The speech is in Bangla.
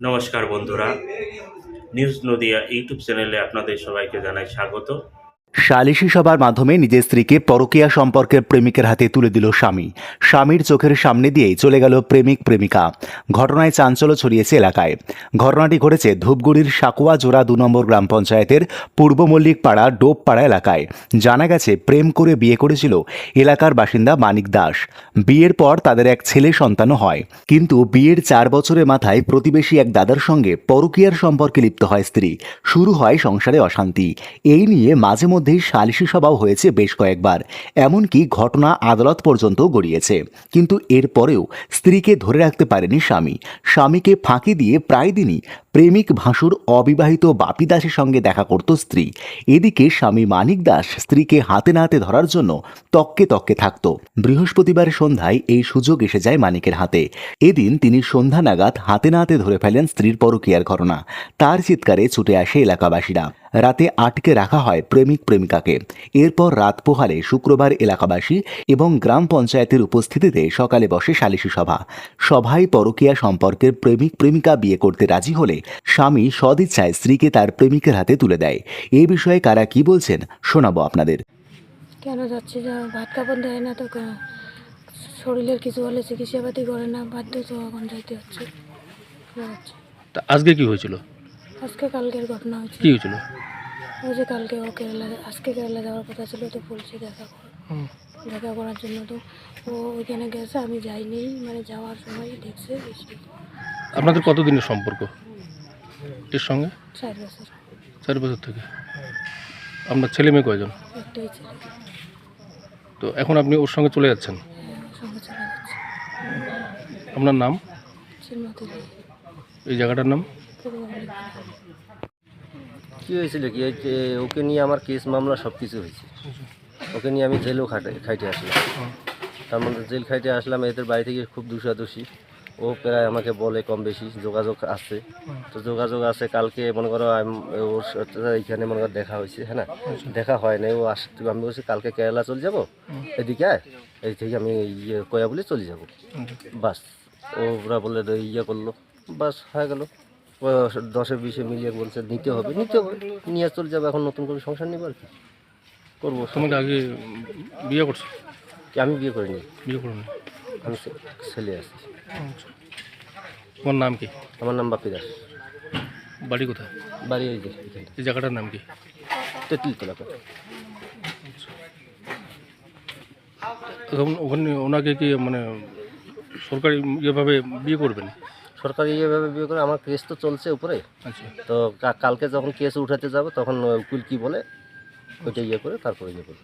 নমস্কার বন্ধুরা। নিউজ নদিয়া ইউটিউব চ্যানেলে আপনাদের সবাইকে জানাই স্বাগত। সালিশি সভার মাধ্যমে নিজের স্ত্রীকে পরকীয়া সম্পর্কের প্রেমিকের হাতে তুলে দিল স্বামী। স্বামীর চোখের সামনে দিয়েই চলে গেল প্রেমিক, প্রেমিকা। ঘটনায় চাঞ্চল্য ছড়িয়েছে এলাকায়। ঘটনাটি ঘটেছে ধূপগুড়ির সাকুয়া জোড়া দু নম্বর গ্রাম পঞ্চায়েতের পূর্ব মল্লিক পাড়া ডোবপাড়া এলাকায়। জানা গেছে, প্রেম করে বিয়ে করেছিল এলাকার বাসিন্দা মানিক দাস। বিয়ের পর তাদের এক ছেলে সন্তানও হয়। কিন্তু বিয়ের চার বছরের মাথায় প্রতিবেশী এক দাদার সঙ্গে পরকীয়ার সম্পর্কে লিপ্ত হয় স্ত্রী। শুরু হয় সংসারে অশান্তি। এই নিয়ে মাঝে মধ্যেই সালিশি সভাও হয়েছে বেশ কয়েকবার, এমনকি ঘটনা আদালত পর্যন্ত গড়িয়েছে। কিন্তু এরপরেও স্ত্রীকে ধরে রাখতে পারেনি স্বামী। স্বামীকে ফাঁকি দিয়ে প্রায় দিনই প্রেমিক ভাসুর অবিবাহিত বাপি দাসের সঙ্গে দেখা করত স্ত্রী। এদিকে স্বামী মানিক দাস স্ত্রীকে হাতে নাতে ধরার জন্য তককে তককে থাকত। বৃহস্পতিবার সন্ধ্যায় এই সুযোগ এসে যায় মানিকের হাতে। এদিন তিনি সন্ধ্যা নাগাদ হাতে নাতে ধরে ফেলেন স্ত্রীর পরকীয়ার ঘটনা। তার চিৎকারে ছুটে আসে এলাকাবাসীরা। রাতে আটকে রাখা হয় প্রেমিক প্রেমিকাকে। এরপর রাত পোহালে শুক্রবার এলাকাবাসী এবং গ্রাম পঞ্চায়েতের উপস্থিতিতে সকালে বসে সালিশি সভা। সভায় পরকীয়া সম্পর্কের প্রেমিক প্রেমিকা বিয়ে করতে রাজি হলে স্বামী সদিচ্ছায় স্ত্রীকে তার প্রেমিকের হাতে তুলে দেয়। এ বিষয়ে কারা কি বলছেন শোনাবো আপনাদের। কেন যাচ্ছে? যা ভাত কাপড় দেয় না তো শরীরের কিছু হলে চিকিৎসাপাতি করে না বাধ্য তো এখন যাইতে হচ্ছে? তা আজকে কি হয়েছিল? আজকে কালকের ঘটনা হয়েছে কি হয়েছিল? ওই যে কালকে ও কেরালা আজকে কেরালা যাওয়ার কথা ছিল তো বলছি দেখা কর। দেখা করার জন্য তো ও ওইখানে গেছে আমি যাইনি মানে যাওয়ার সময় দেখছে আপনাদের কতদিনের সম্পর্ক? এর সঙ্গে? চার বছর। চার বছর থেকে। আপনার ছেলে মেয়ে কয়জন? একটাই ছেলে। তো এখন আপনি ওর সঙ্গে চলে যাচ্ছেন? হ্যাঁ, ওর সঙ্গে চলে যাচ্ছে। আপনার নাম? এই জায়গাটার নাম? কী হয়েছিল কি? ওকে নিয়ে আমার কেস মামলা সব কিছু হয়েছে। ওকে নিয়ে আমি জেলেও খাটে খাইটে আসলাম। তার মধ্যে জেল খাইটে আসলাম এদের বাড়ি থেকে খুব দুষাদুষি ও প্রায় আমাকে বলে কম বেশি যোগাযোগ আছে। তো যোগাযোগ আছে কালকে মনে করো ওর সাথে এইখানে মনে করো দেখা হয়েছে হ্যাঁ না? দেখা হয় নাই ও আস আমি বলছি কালকে কেরালা চলে যাব? এদিকে এই থেকে আমি ইয়ে কয়া বলে চলে যাব। বাস। ওরা বলে ইয়ে করল। বাস হয়ে গেল। দশে বিশে মিলিয়ে বলছে নিতে হবে নিতে হবে। নিয়ে চলে যাবে এখন নতুন করে সংসার নেব আর কি। করব। তোমাকে আগে বিয়ে করছ? কি আমি বিয়ে করিনি। বিয়ে করো না আমি ছেলে আছি। তোমার নাম কি? আমার নাম বাপি দাস। বাড়ি কোথায়? বাড়ি এই যে এই জায়গাটার নাম কি? তেঁতুল তোলাকা এখন ওখানে ওনাকে কি মানে সরকারি ইয়েভাবে বিয়ে করবেন? সরকারি এইভাবে বিয়ে করে আমার কেস তো চলছে উপরে। আচ্ছা। তো কালকে যখন কেস উঠাতে যাব তখন উকিল কি বলে ওইটা ইয়ে করে তারপরে ইয়ে করব।